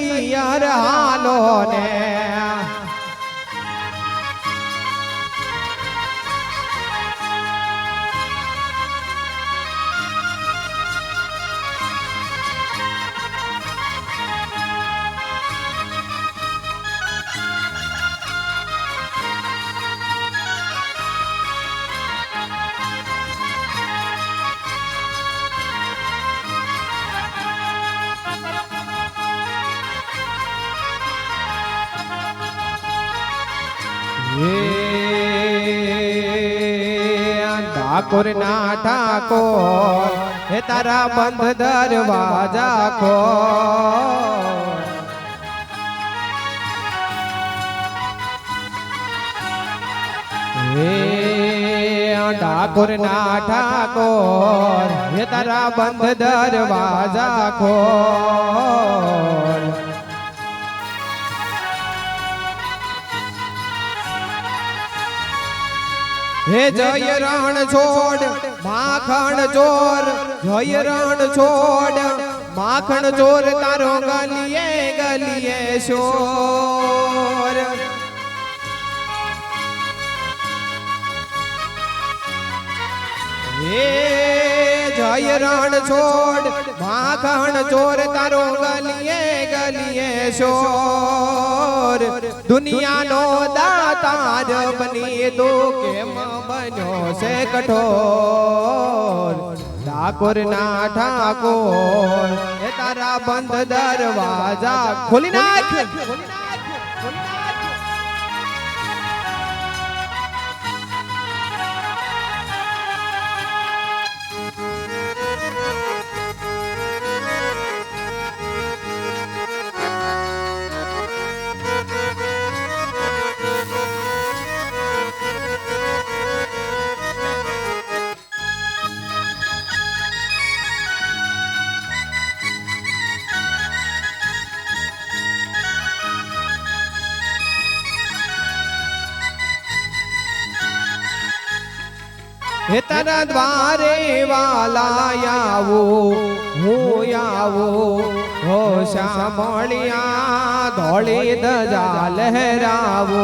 તૈયાર હાલો ને ઠાકોર ના ઠાકોર હે તારા બંધ દરવાજા ખો ઠાકોર ના ઠાકોર હે તારા બંધ દરવાજા ખોલ હે જય રણ છોડ, માખણ ચોર, જય રણ છોડ, માખણ ચોર તારો ગલીએ ગલીએ શોર. હે જય રણ છોડ માખણ ચોર તારો ગલીએ ગલીએ શોર દુનિયાનો દાતાર બની તો કેમ બન્યો છે કઠોર ઠાકોર ના ઠાકોર એ તારા બંધ દરવાજા ખોલી નાખ હે તારા દ્વારે વાલા આવો હું આવો, હો શામળિયા, ધોળી ધજા લહેરાવો.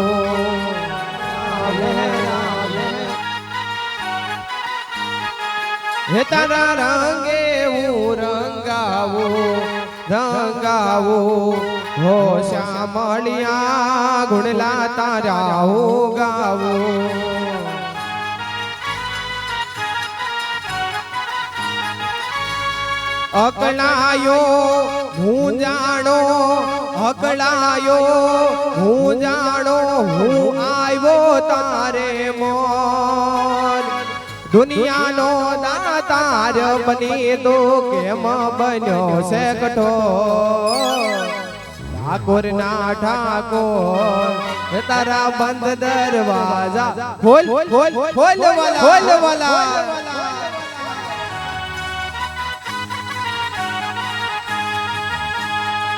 હે તારા રંગે હું રંગાવો રંગાવો, હો શામળિયા ગુણલા તારા હું ગાવો. અકળાયો હું જાણો અકળાયો હું જાણો હું આવ્યો તારે મોર દુનિયાનો તાર બની તો કેમ બન્યો છે કઠોર ઠાકોર ના ઠાકોર તારા બંધ દરવાજા ખોલ ખોલ ખોલ ખોલ વાલા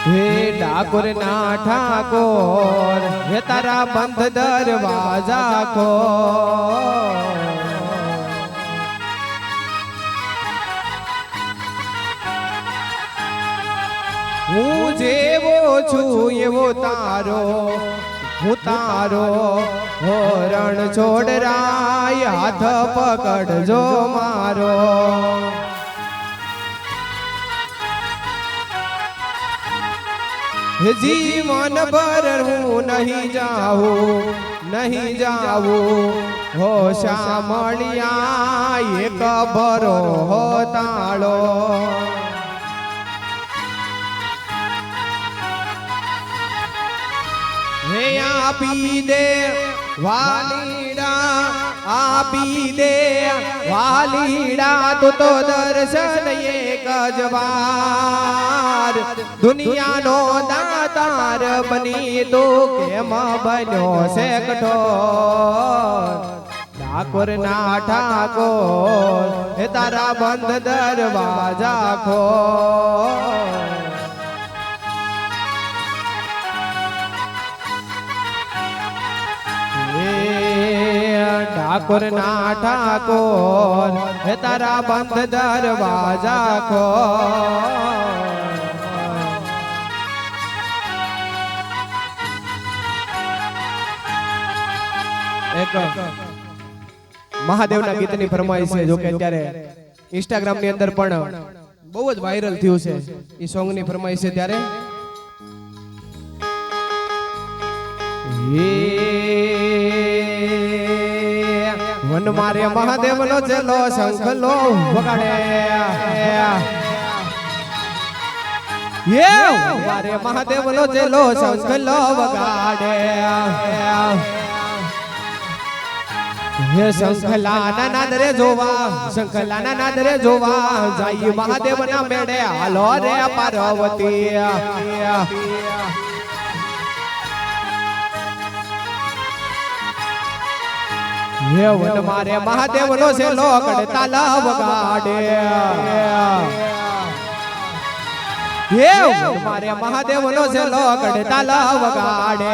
હે ઠાકોર ના ઠાકોર હે તારા બંધ દરવાજા કો હું જેવો છું એવો તારો હું તારો હોરણ છોડ રાય હાથ પકડજો મારો. જીવન ભર હું નહીં જાઉં નહીં જાઉં. હો શામળિયા એક ભરો હો આપી દે, વાલીડા, આપી દે, વાલીડા, તું તો દર્શન એક જ વાર. દુનિયાનો દાતાર બની તો કેમ બન્યો છે કઠોર ઠાકોર ના ઠાકોર તારા બંધ દરવાજા ખોલ ઠાકોર ના ઠાકોર હે તારા બંધ દરવાજા ખો એક મહાદેવના ગીતની ફરમાઈશ છે જોકે અત્યારે ઇન્સ્ટાગ્રામની અંદર પણ બહુ જ વાયરલ થયું છે એ સોંગની ફરમાઈશ છે ત્યારે. હે વન મારે મહાદેવ નો ચેલો શંખ લો વગાડે મારે મહાદેવ નો ચેલો શંખ લો વગાડે. હે, શંખલાના નાદ રે જોવા, શંખલાના નાદ રે જોવા જાય મહાદેવ ના મેળે. હાલો રે પાર્વતી. હે મારે મહાદેવ નો છે લોકડ તાલા વગાડે હે વન મારે મહાદેવ નો છે લોકડ તાલા વગાડે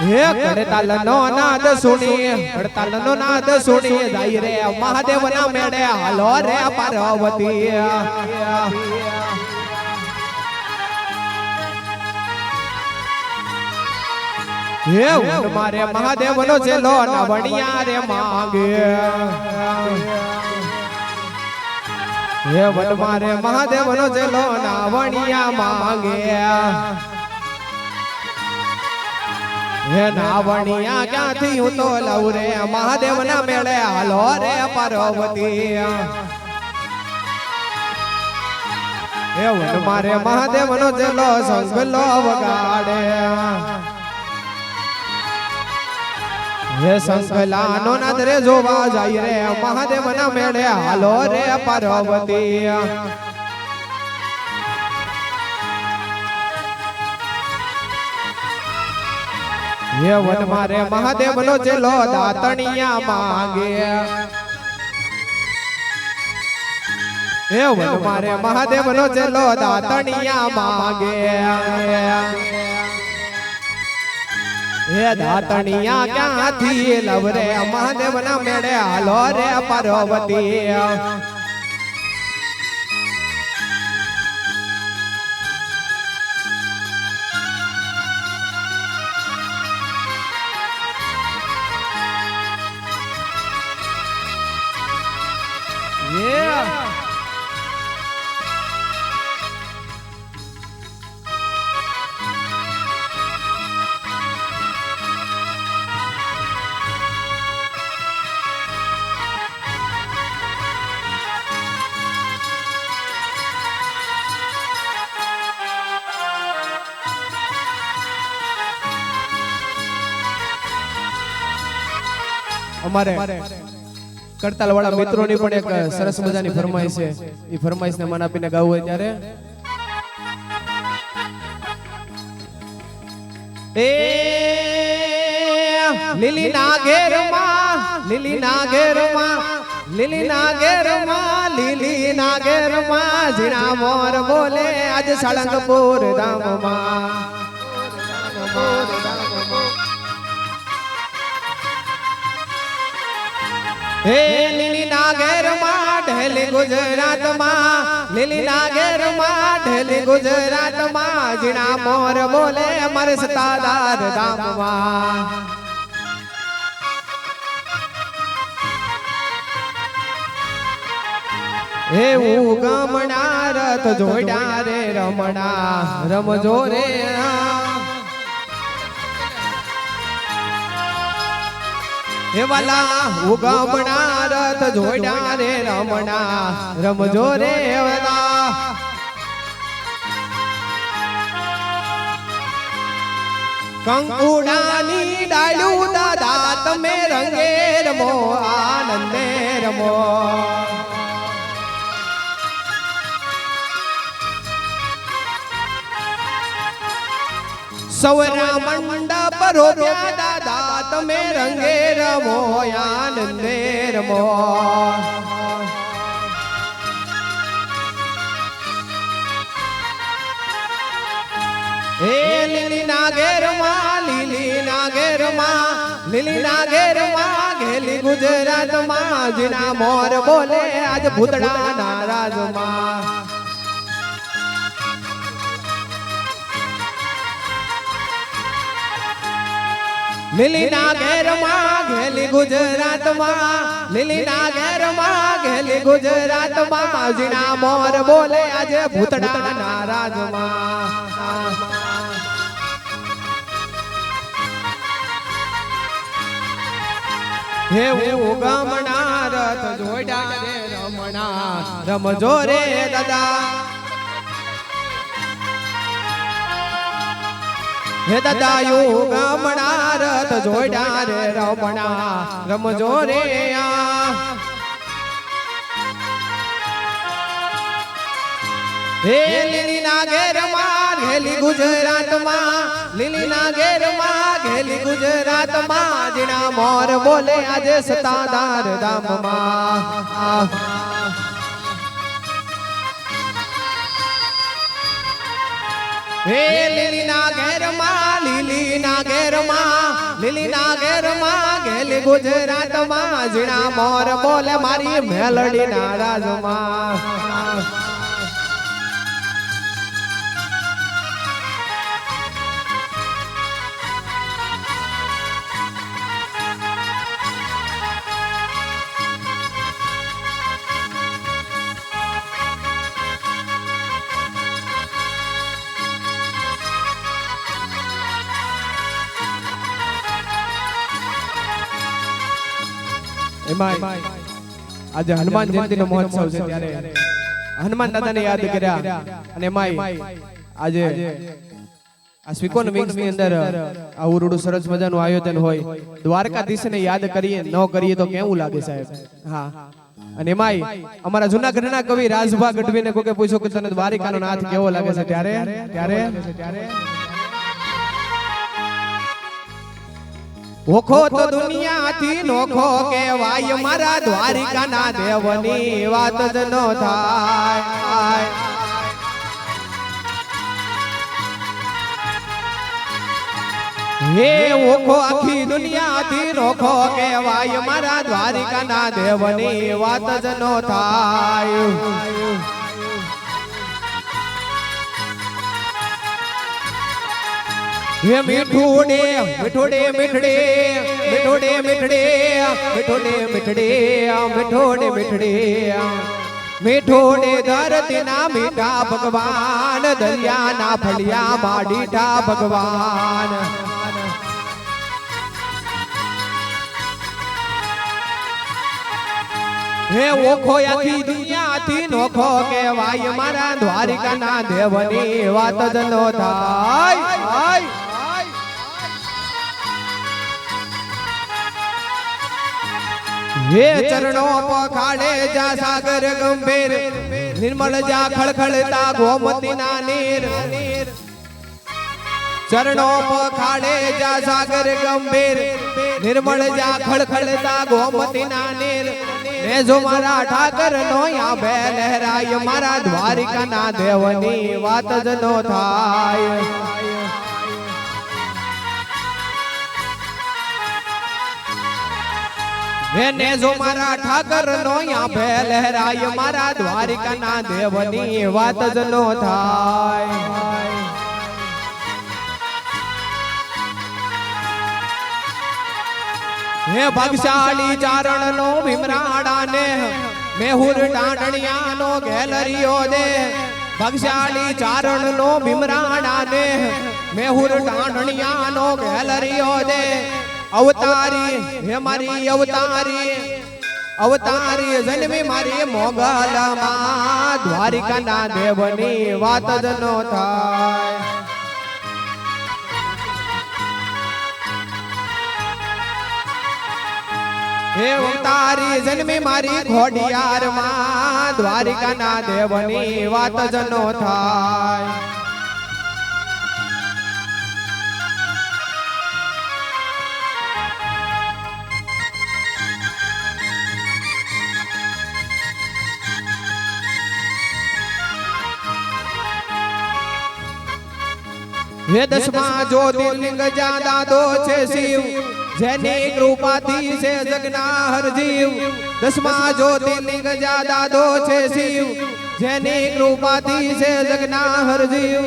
હે કડતાલ નો નાદ સુણી કડતાલ નો નાદ સુણી જાય રે. મહાદેવ ના મેળે હાલો રે પાર્વતી. હે વન મારે મહાદેવનો ચેલો નવણિયા રે માંગે. હે વન મારે મહાદેવનો ચેલો નવણિયા માંગે. હે નાવણિયા ક્યાંથી હું તો લઉં રે? મહાદેવ ના મેળે હાલો રે પાર્વતી. હે વન મારે મહાદેવ નો ચેલો સંગલો વગાડે. હે સંકલાનો નદરે જોવા જાય રે મહાદેવ ના મેળે હાલો રે પાર્વતી. હે વન મારે મહાદેવ નો ચેલો દાતણિયા માંગે. હે વન મારે મહાદેવ નો ચેલો દાતણિયા માંગે. હે દાતણિયા ક્યાંથી લવ રે મહાદેવ ના મેળે હાલો રે પાર્વતી Yeah. અમારે. કરતાલ વાળા મિત્રોની પણ એક સરસ મજાની ફરમાઈશ છે. એ ફરમાઈશ ને મન આપીને ગાવું હોય ત્યારે. એ લીલી ના ઘેરમાં લીલી ના ઘેરમાં લીલી ના ઘેરમાં લીલી ના ઘેરમાં જીણા મોર બોલે આજ સળંગપુર ધામ ધામમાં. હે લીલી નાગેરમાં ઢેલી ગુજરાતમાં લીલી નાગેરમાં ઢેલી ગુજરાતમાં જીણા મોર બોલે મારે સતાદાર ધામમાં એવું ગમણા રથ જોડા રે રમણા, રમજો રે હે વાલા ઉગમણા રથ જોડ્યા રે રમણા, રમજો રે વાલા. કંકુડાની ડાળું દાદા, તમે રંગે રમો, આનંદે રમો. સૌરા મંડપ દાદા તમે રંગે રમો, આનંદે રમો. હે લીલી નાગેરમાં લીલી નાગેરમાં લીલી નાગેરમાં ઘેલી ગુજરાતમાં જીના મોર બોલે આજ ભૂતડા નારાજમાં લીલીના ઘેરમાં ઘેલી ગુજરાતમાં, લીલીના ઘેરમાં ઘેલી ગુજરાતમાં, માવજીના મોર બોલે આજે ભૂતડા નારાજમાં. એવું ગમણા રથ જોડા રે રમણા રમજો રે દાદા. હે દાદા એવું રથ જોડ્યા રે રમણા, રમજો રે હે લીલીના ઘેરમાં ઘેલી ગુજરાતમાં લીલીના ઘેરમાં ઘેલી ગુજરાતમાં, જીણા મોર બોલે આજે સતાદાર ધામમાં. હે લીલીના ઘેરમાં લીલીના ઘેરમાં લીલીના ઘેરમાં ઘેલી ગુજરાતમાં જીણા મોર બોલે મારી મેલડીના રાજમાં. એમાં આજે હનુમાન જયંતિનો મહોત્સવ છે ત્યારે હનુમાન દાદાને યાદ કર્યા અને એમાંય આજે આ સ્વીકોન વિંગ્સની અંદર આ ઉરુડું સરસ મજાનું આયોજન હોય. દ્વારકાધીશને યાદ કરીએ ન કરીએ તો કેવું લાગે સાહેબ? હા. અને એમાંય અમારા જૂનાગઢના કવિ રાજભા ગઢવીને કોકે પૂછ્યું કે તને દ્વારિકાનો નાથ કેવો લાગે છે ત્યારે? ત્યારે? ત્યારે? ઓખો તો દુનિયાથી નોખો કેવાય મારા દ્વારિકાના દેવની વાત જ ન થાય. હે ઓખો આખી દુનિયાથી નોખો કેવાય મારા દ્વારિકાના દેવની વાત જ ન થાય. હે मिठोड़े મીઠુડે, મીઠડે મીઠુડે મીઠડે મીઠુડે મીઠડે મીઠુડે મીઠડે. મીઠુડે ધરતીના મીઠા ભગવાન, દરિયાના ફળિયા માડીઠા ભગવાન. હે ઓખો આખી દુનિયાથી નોખો કેવાય મારા દ્વારિકાના દેવની વાત જ નો થાય. હે ચરણો પખાડે જા સાગર ગંભીર. નિર્મળ જા ખળખળતા ગોમતીના નીર. ચરણો પખાડે જા સાગર ગંભીર. નિર્મળ જા ખળખળતા ગોમતીના નીર. ને જો મારા ઠાકર નો બે લહેરાય. મારા દ્વારિકાના દેવની વાત જ નો થાય. એને જો મારા ઠાકર નો બે લહેરાય મારા દ્વારિકાના દેવની વાત જ નો થાય. હે ભગશાળી ચારણ નો ભીમરાડા ને મેહુર ટાંડણિયા નો ગેલરીઓ દે. ભગશાળી ચારણ નો ભીમરાડા ને મેહુર ટાંડણિયા નો ગેલરીઓ દે. અવતારી હે મારી અવતારી. અવતારી જન્મી મારી મોગલમાં દ્વારિકાના દેવની વાત જ નો થાય. હે અવતારી જન્મી મારી ઘોડિયારમાં દ્વારિકાના દેવની વાત જ નો થાય. હે દસમા જ્યોતિર્લિંગ જા દાદો છે શિવ, જેની કૃપાથી છે જગના હર જીવ દસમાં જ્યોતિર્લિંગ જા દાદો છે શિવ, જેની કૃપાથી છે જગના હરજીવ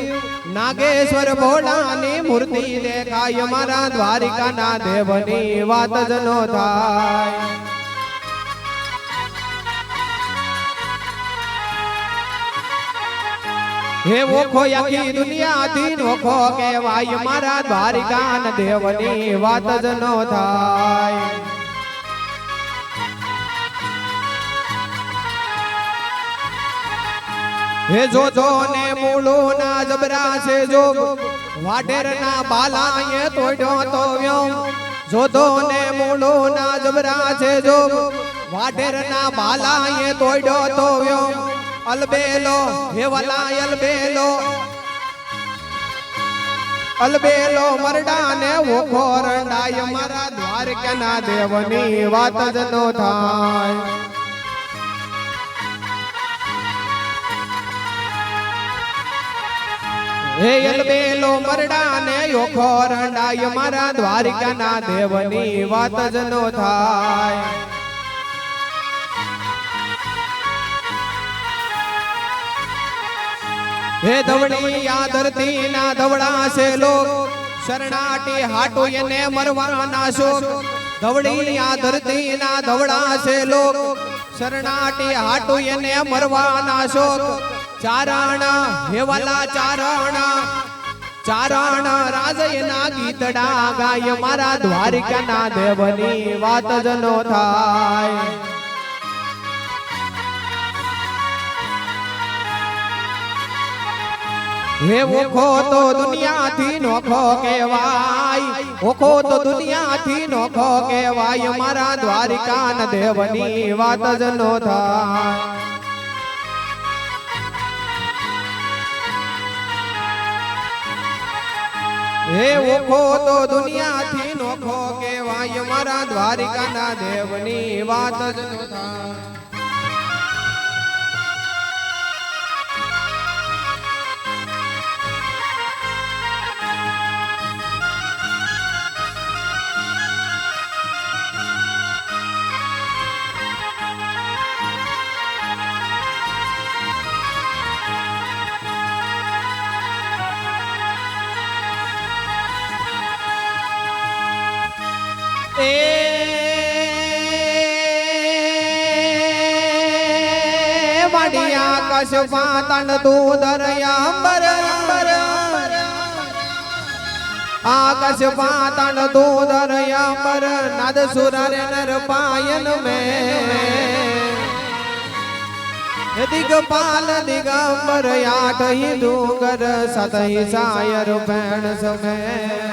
નાગેશ્વર ભોળાની મૂર્તિ દેખાય મારા દ્વારિકાના દેવની વાત જનો થાય. હે ઓખો આખી દુનિયાથી નોખો કહેવાય મારા દ્વારિકાના દેવની વાત જ નો થાય હે જો જો ને મૂળો ના જબરા છે જો વાઢેર ના બાલા એ તોડ્યો તો વ્યો જો તો ને મૂળો ના જબરા છે જો વાઢેર ના બાલા એ તોડ્યો તો વ્યો અલબેલો હે વલા અલબેલો. અલબેલો મરડા ને ઓખો રંડાય, મારા દ્વારકાના દેવની વાત જ નો થાય. હે અલબેલો મરડા ને યોખો રંડાય, મારા દ્વારકાના દેવની વાત જ નો થાય. હે ધવળી આ ધરતી ના ધવડા છે લોક. શરણાટી હાટો એને મરવાના શોક. ધવળી આ ધરતી ના ધવડા છે લોક. શરણાટી હાટો એને મરવાના શોક. ચારાણા હેવાલા ચારણ. ચારણા રાજયના ગીતડા ગાય. મારા દ્વારિકાના દેવની વાત જ નો થાય. હે ઓખો તો દુનિયાથી નોખો કહેવાય. ઓખો તો દુનિયાથી નોખો કહેવાય. મારા દ્વારિકાના દેવની વાત જ નો થાય. હે ઓખો તો દુનિયાથી નોખો કહેવાય. મારા દ્વારિકાના દેવની વાત જ નો થાય. કશ પાતણ તું દરયાંબર આકાશ પાતણ તું દરયાંબર નાદ સુરારે નર પાયન મે દિગપાલ દિગંબર આઠ હી ડુંગર, સતહી સાયર ભેણ સમે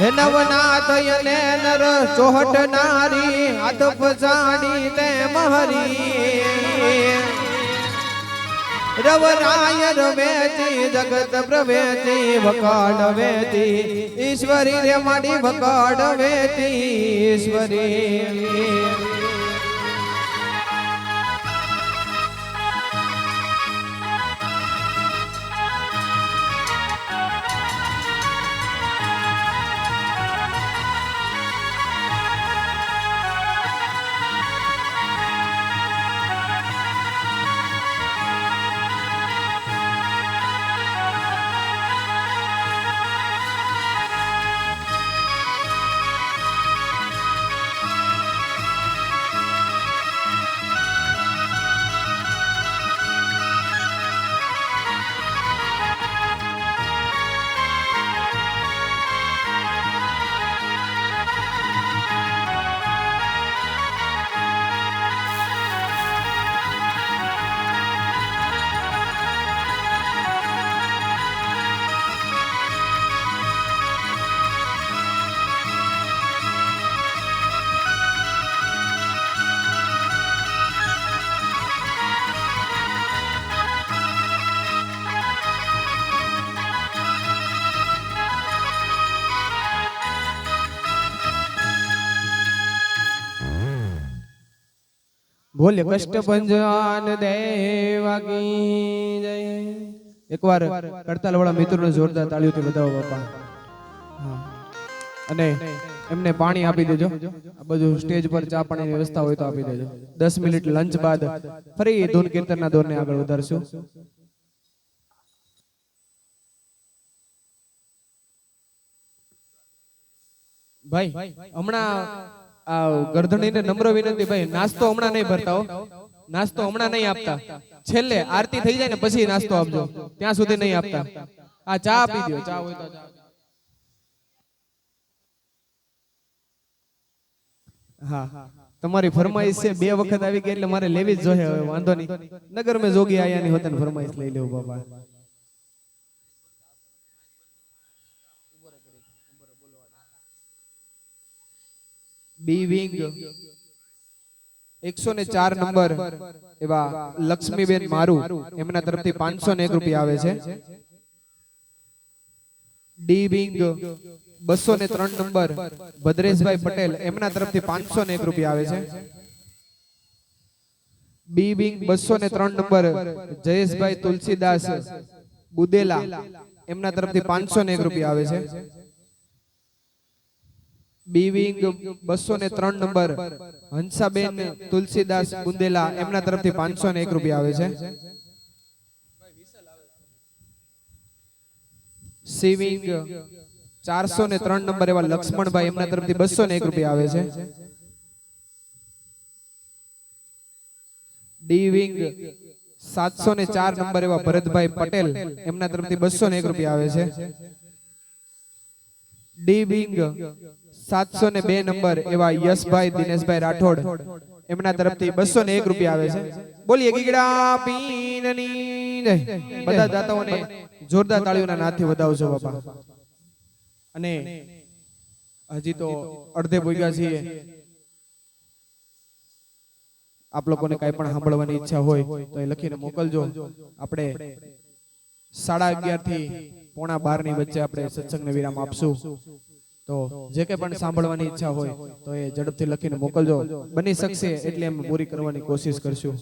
નવનાથ યને નર ચોહટ નારી હાથ પસાડી તે મહરી. રવરાય રવેતી જગત પ્રવેતી વકાડ વેતી ઈશ્વરી રે માડી વકાડ વેતી ઈશ્વરી. બોલે કષ્ટભંજન દેવાકી જય. એકવાર કડતાલ વાળા મિત્રોને જોરદાર તાળીઓથી વધાવો બાપા. અને એમને પાણી આપી દેજો. આ બધું સ્ટેજ પર ચા પાણીની વ્યવસ્થા હોય તો આપી દેજો. દસ મિનિટ લંચ બાદ ફરી ધૂન કીર્તનના દોરને આગળ વધારશું. ભાઈ હમણાં ગરધણીને નમ્ર વિનંતી ભાઈ, નાસ્તો હમણાં નહીં ભરતા હો. નાસ્તો હમણાં નહીં આપતા. છેલ્લે આરતી થઈ જાય ને પછી નાસ્તો આપજો. ત્યાં સુધી નહીં આપતા. આ ચા આપી દો ચા હોય તો હા તમારી ફરમાઈશ છે, બે વખત આવી ગઈ એટલે મારે લેવી જ જોઈએ, હવે વાંધો નહીં. નગર મેં જોગી આયાની હોતન ફરમાઈશ લઈ લેવું, બાપા. બી એકસો ને ચાર નંબર એવા લક્ષ્મીબેન મારું, એમના તરફથી પાંચસો ને એક રૂપિયા આવે છે. ડી બસો ને ત્રણ નંબર ભદ્રેશભાઈ પટેલ, એમના તરફથી પાંચસો ને એક રૂપિયા આવે છે. બી વિંગ, બસો ને ત્રણ નંબર જયેશભાઈ તુલસીદાસ, બુદેલા, એમના તરફથી પાંચસો ને એક રૂપિયા આવે છે. બી વિંગ બસો ને ત્રણ નંબર. હંસાબેન તુલસીદાસ બુંદેલા એમના તરફથી પાંચસો ને એક રૂપિયા આવે છે. સેવિંગ ચારસો ને ત્રણ નંબર એવા લક્ષ્મણભાઈ એમના તરફથી બસો ને એક રૂપિયા આવે છે. ડી વિંગ સાતસો ને ચાર નંબર એવા ભરતભાઈ પટેલ એમના તરફથી બસો ને એક રૂપિયા આવે છે. ડી સાતસો ને બે નંબર એવા યશભાઈ, દિનેશભાઈ રાઠોડ. એમના તરફથી બસો ને એક રૂપિયા આવે છે. બોલીએ, ગીગડા પીનની બધા દાતાઓને જોરદાર તાળીઓના નાથી વધાવજો, બાપા. અને હજી તો અડધે ભોગ્યા છીએ. આપ લોકોને કઈ પણ સાંભળવાની ઈચ્છા હોય તો એ લખીને મોકલજો. આપણે સાડા અગિયારથી પોણા બારની વચ્ચે આપણે સત્સંગને વિરામ આપશું. તો જે કંઈ પણ સાંભળવાની ઈચ્છા હોય તો એ ઝડપથી લખીને મોકલજો. બની શકશે એટલે એમ પૂરી કરવાની કોશિશ કરશું.